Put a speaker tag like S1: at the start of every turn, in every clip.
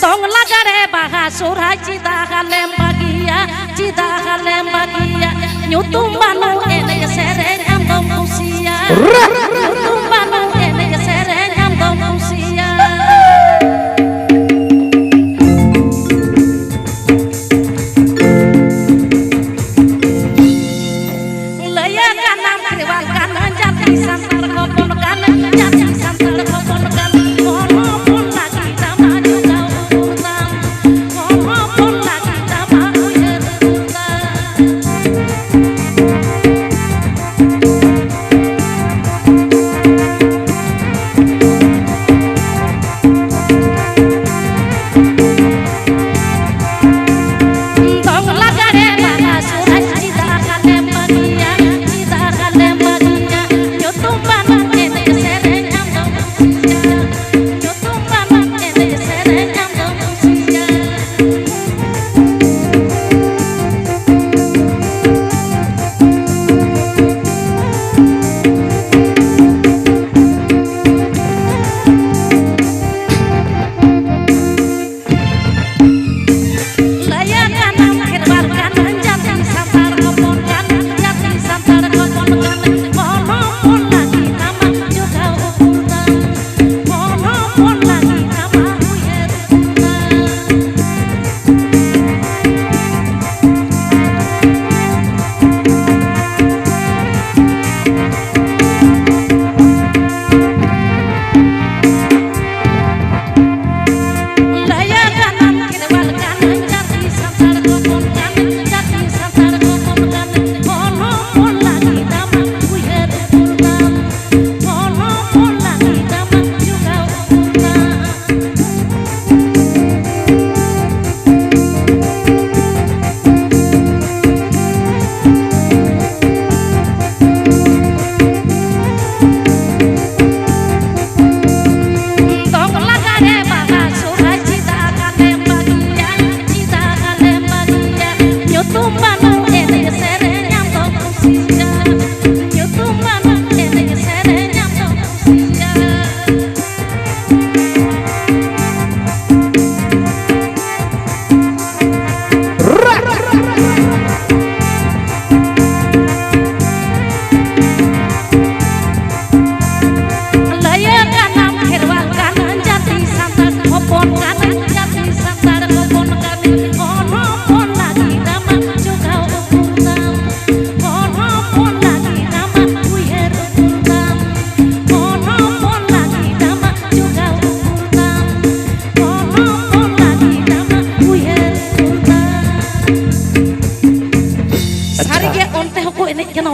S1: dong lagare baha surai cita kalem bagia cita kalem bagia nyutum banu ene sereng am dong usia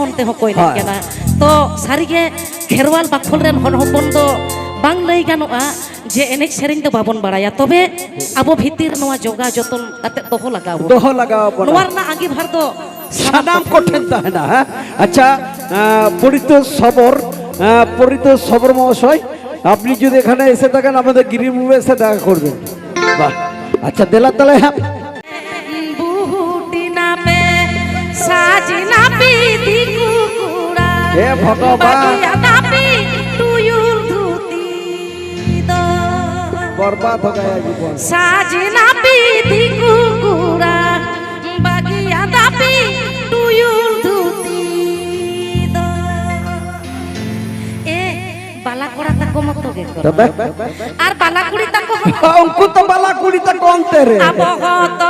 S1: এনে কেনা অন্তে Hoco এনে
S2: হয়।
S1: কেনা তো সারিগে খেরওয়াল বাকল রেন হন হপন ᱫᱚ ᱵᱟᱝ ᱞᱟᱹᱭ ᱜᱟᱱᱚᱜᱼᱟ ᱡᱮ ᱮᱱᱮᱡ ᱥᱮᱨᱮᱧ ᱫᱚ ᱵᱟᱵᱚᱱ ᱵᱟᱲᱟᱭᱟ ᱛᱚᱵᱮ ᱟᱵᱚ ᱵᱷᱤᱛᱤᱨ ᱱᱚᱣᱟ ᱡᱚᱜᱟᱣ ᱡᱚᱛᱚᱱ ᱠᱟᱛᱮ ᱫᱚᱦᱚ ᱞᱟᱜᱟᱣ ᱵᱚᱱᱟ
S2: ᱫᱚᱦᱚ ᱞᱟᱜᱟᱣ
S1: ᱱᱚᱣᱟ
S2: ᱵᱚᱱᱟ
S1: ᱨᱮᱱᱟᱜ ᱟᱸᱜᱤᱵᱷᱟᱨ ᱫᱚ
S2: সানাম কঠেন তাহেনা হ্যাঁ আচ্ছা আহ, পরিত সবর আহ, পরিত সবর মহাশয় আপনি যদি এখানে এসে থাকেন আমাদের গিরিমুভে এসে দেখা করবেন বাহ আচ্ছা দেলার তালে হ্যাঁ
S1: নাপি দি কুকুড়া
S2: হে ভগবান।
S1: নাপি টুয়ুল ধুতি দ
S2: বরবাদ হয়ে গয়া জীবন।
S1: সাজিনা পিধি কুকুরা বাগিয়া দাপি টুয়ুল ধুতি দ এ বালা করা তাকো মতো গে
S2: তবে?
S1: আর বালা কুড়ি তাকো
S2: অঙ্কু তো বালা কুড়ি তা কমতে রে
S1: আবগত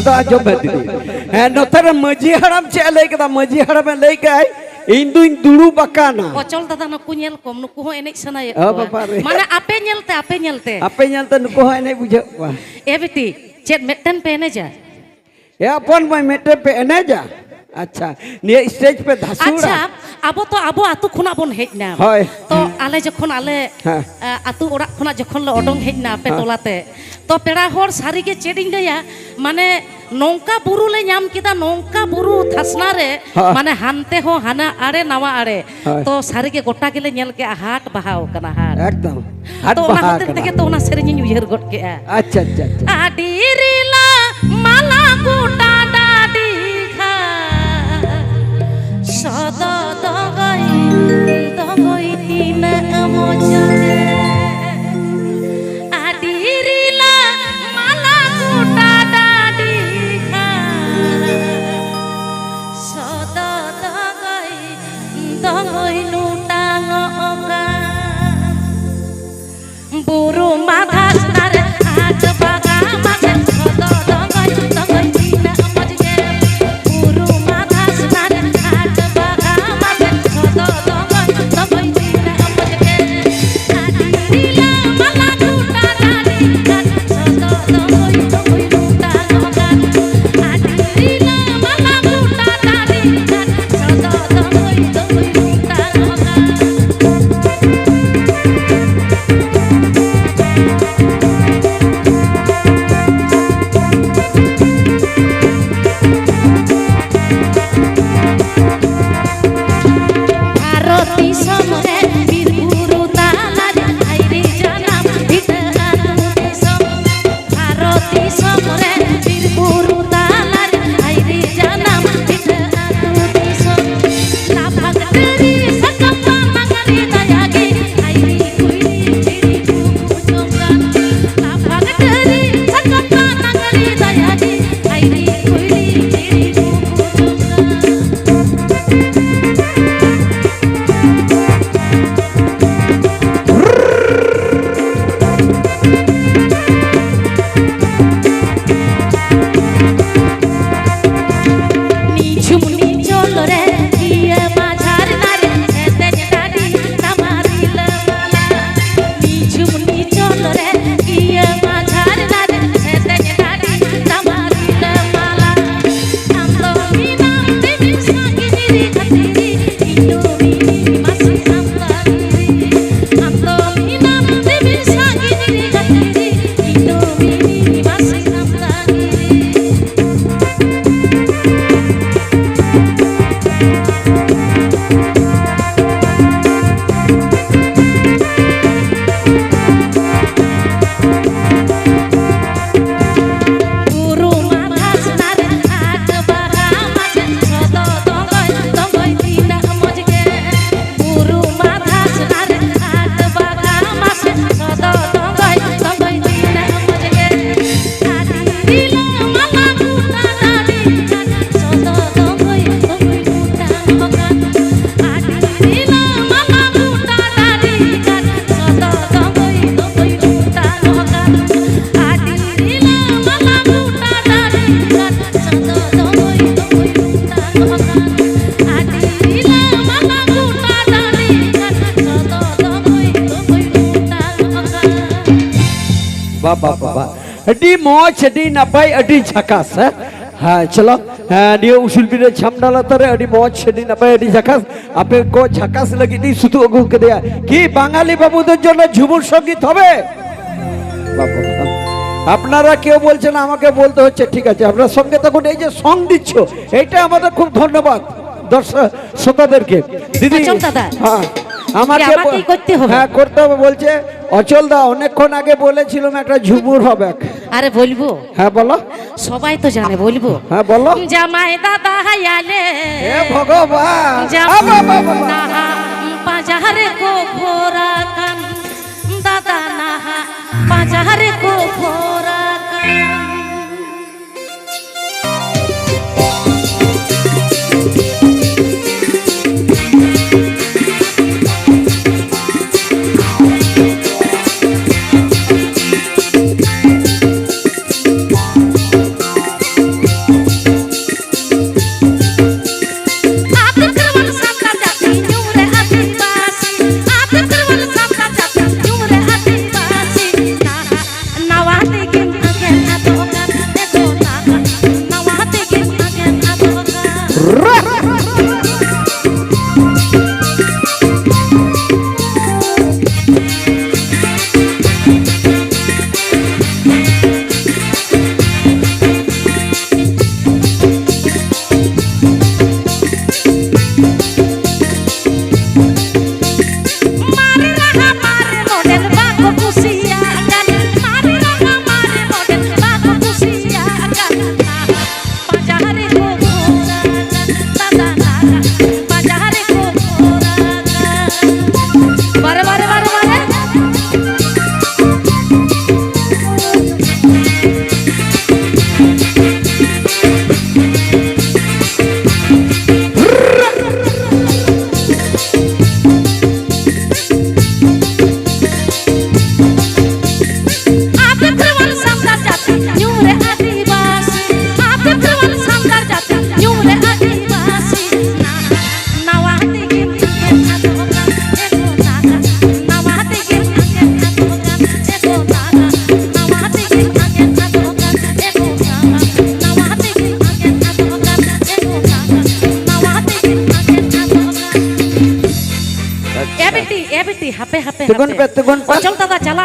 S2: ᱟᱫᱚ ᱟᱡᱚᱢ ᱵᱮᱫᱤ ᱦᱮᱸ ᱱᱚᱛᱮᱨᱮ ᱢᱟᱹᱡᱷᱤ ᱦᱟᱲᱟᱢ ᱪᱮᱫ ᱞᱟᱹᱭ ᱠᱮᱫᱟ ᱢᱟᱹᱡᱷᱤ ᱦᱟᱲᱟᱢᱮ ᱞᱟᱹᱭ ᱠᱟᱭ ᱤᱧ ᱫᱩᱧ ᱫᱩᱲᱩᱵ ᱟᱠᱟᱱᱟ
S1: ᱚᱪᱚᱞ ᱫᱟᱫᱟ ᱱᱩᱠᱩ ᱧᱮᱞ ᱠᱚᱢ ᱱᱩᱠᱩ ᱦᱚᱸ ᱮᱱᱮᱡ ᱥᱟᱱᱟᱭᱮᱫ ᱠᱚᱣᱟ ᱚ
S2: ᱵᱟᱵᱟ ᱨᱮ
S1: ᱢᱟᱱᱮ ᱟᱯᱮ ᱧᱮᱞᱛᱮ ᱟᱯᱮ ᱧᱮᱞᱛᱮ
S2: ᱟᱯᱮ ᱧᱮᱞᱛᱮ ᱱᱩᱠᱩ ᱦᱚᱸ ᱮᱱᱮᱡ ᱵᱩᱡᱷᱟᱹᱜ ᱠᱚᱣᱟ
S1: ᱮ ᱵᱤᱴᱤ ᱪᱮᱫ ᱢᱤᱫᱴᱮᱱ ᱯᱮ ᱮᱱᱮᱡᱟ
S2: ᱮ ᱟᱯᱚᱱ ᱢᱟᱭ ᱢᱤᱫᱴᱮᱱ ᱯᱮ ᱮᱱᱮᱡᱟ ᱟᱪᱪᱷᱟ ᱱᱤᱭᱟᱹ ᱥᱴᱮᱡ ᱯᱮ
S1: ᱫᱷᱟᱥᱩᱲᱟ
S2: ᱟᱪᱪᱷᱟ
S1: ᱟᱵᱚ ᱛᱚ ᱟᱵᱚ ᱟᱹᱛᱩ ᱠᱷᱚᱱᱟᱜ ᱵᱚᱱ ᱦᱮᱡ ᱱᱟ
S2: ᱦᱳᱭ
S1: ᱛᱚ আলে যখন আলে
S2: হ্যাঁ।
S1: আতু ওড়াগ খোনা যখন লে অডং হেজ না আপে টোলাতে তো পেড়া হর সারিগে চেডিং গয়া মানে নৌকা বুরু লে নাম কিদা নৌকা বুরু থাসনা রে
S2: হ্যাঁ।
S1: মানে হানতে হো হানা আড়ে নাওয়া আড়ে
S2: হয়।
S1: তো সারিগে গোটা গেলে ñেল কে হাট বাহাও কানা হাট
S2: একদম
S1: তো ওনা হতে থেকে। তো ওনা সেরিᱧ উইহার গট কেয়া
S2: আচ্ছা আচ্ছা আচ্ছা
S1: আডি মালা গোটা
S2: বাবা বাবা আডি মজ আডি নাপাই আডি ঝাকাস হ্যাঁ চলো হ্যাঁ নিয়ে উসুল বিরে ছামডালা তরে আডি মজ আডি নাপাই আডি ঝাকাস আপে কো ঝাকাস লাগি দি শুধু অগু কে দেয়া কি বাঙালি বাবুদের জন্য ঝুমুর সংগীত হবে বাবা। আপনারা কেউ বলছেন আমাকে বলতে হচ্ছে ঠিক আছে আপনার সঙ্গে তখন এই যে সং দিচ্ছ এইটা আমাদের খুব ধন্যবাদ দর্শক শ্রোতাদেরকে দাদা। হ্যাঁ আমাকে
S1: করতে হবে?
S2: হ্যাঁ করতে হবে বলছে অচল দা অনেকক্ষণ আগে বলেছিলাম একটা ঝুমুর হবে।
S1: আরে বলব?
S2: হ্যাঁ বলো।
S1: সবাই তো জানে বলব।
S2: হ্যাঁ বলো।
S1: জামাই দাদা হায়ালে
S2: হে ভগবান।
S1: জামাই
S2: বাবা।
S1: নাহা কো হাপে হাপে
S2: তেগুন পে, তেগুন পে।
S1: চল দাদা চালা